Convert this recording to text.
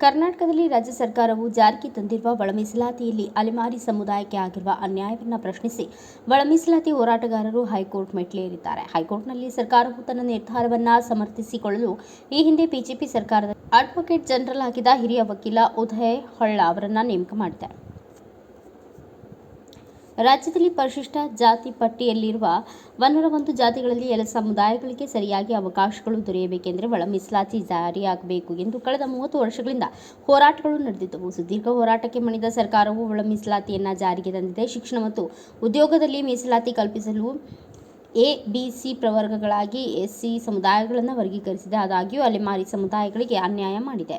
ರಾಜ್ಯ ಸರ್ಕಾರವು ಜಾರಿಗೆ ತಂದಿರುವ ಒಳಮೀಸಲಾತಿಯಲ್ಲಿ ಅಲೆಮಾರಿ ಸಮುದಾಯಕ್ಕೆ ಆಗಿರುವ ಅನ್ಯಾಯವನ್ನು ಪ್ರಶ್ನಿಸಿ ಒಳಮೀಸಲಾತಿ ಹೋರಾಟಗಾರರು ಹೈಕೋರ್ಟ್ ಮೆಟ್ಲೇರಿದ್ದಾರೆ ಹೈಕೋರ್ಟ್ನಲ್ಲಿ ಸರ್ಕಾರವು ತನ್ನ ನಿರ್ಧಾರವನ್ನು ಸಮರ್ಥಿಸಿಕೊಳ್ಳಲು ಈ ಹಿಂದೆ ಬಿಜೆಪಿ ಸರ್ಕಾರದ ಅಡ್ವೊಕೇಟ್ ಜನರಲ್ ಆಗಿದ್ದ ಹಿರಿಯ ವಕೀಲ ಉದಯ್ ಹೊಳ್ಳ ಅವರನ್ನು ನೇಮಕ ಮಾಡಿದೆ ರಾಜ್ಯದಲ್ಲಿ ಪರಿಶಿಷ್ಟ ಜಾತಿ ಪಟ್ಟಿಯಲ್ಲಿರುವ ಒನ್ನೂರ ಒಂದು ಜಾತಿಗಳಲ್ಲಿ ಎಲ್ಲ ಸಮುದಾಯಗಳಿಗೆ ಸರಿಯಾಗಿ ಅವಕಾಶಗಳು ದೊರೆಯಬೇಕೆಂದರೆ ಒಳ ಮೀಸಲಾತಿ ಜಾರಿಯಾಗಬೇಕು ಎಂದು ಕಳೆದ ಮೂವತ್ತು ವರ್ಷಗಳಿಂದ ಹೋರಾಟಗಳು ನಡೆದಿದ್ದವು. ಸುದೀರ್ಘ ಹೋರಾಟಕ್ಕೆ ಮಣಿದ ಸರ್ಕಾರವು ಒಳ ಮೀಸಲಾತಿಯನ್ನು ಜಾರಿಗೆ ತಂದಿದೆ. ಶಿಕ್ಷಣ ಮತ್ತು ಉದ್ಯೋಗದಲ್ಲಿ ಮೀಸಲಾತಿ ಕಲ್ಪಿಸಲು ಎ, ಬಿ, ಸಿ ಪ್ರವರ್ಗಗಳಾಗಿ ಎಸ್ಸಿ ಸಮುದಾಯಗಳನ್ನು ವರ್ಗೀಕರಿಸಿದೆ. ಆದಾಗ್ಯೂ ಅಲೆಮಾರಿ ಸಮುದಾಯಗಳಿಗೆ ಅನ್ಯಾಯ ಮಾಡಿದೆ.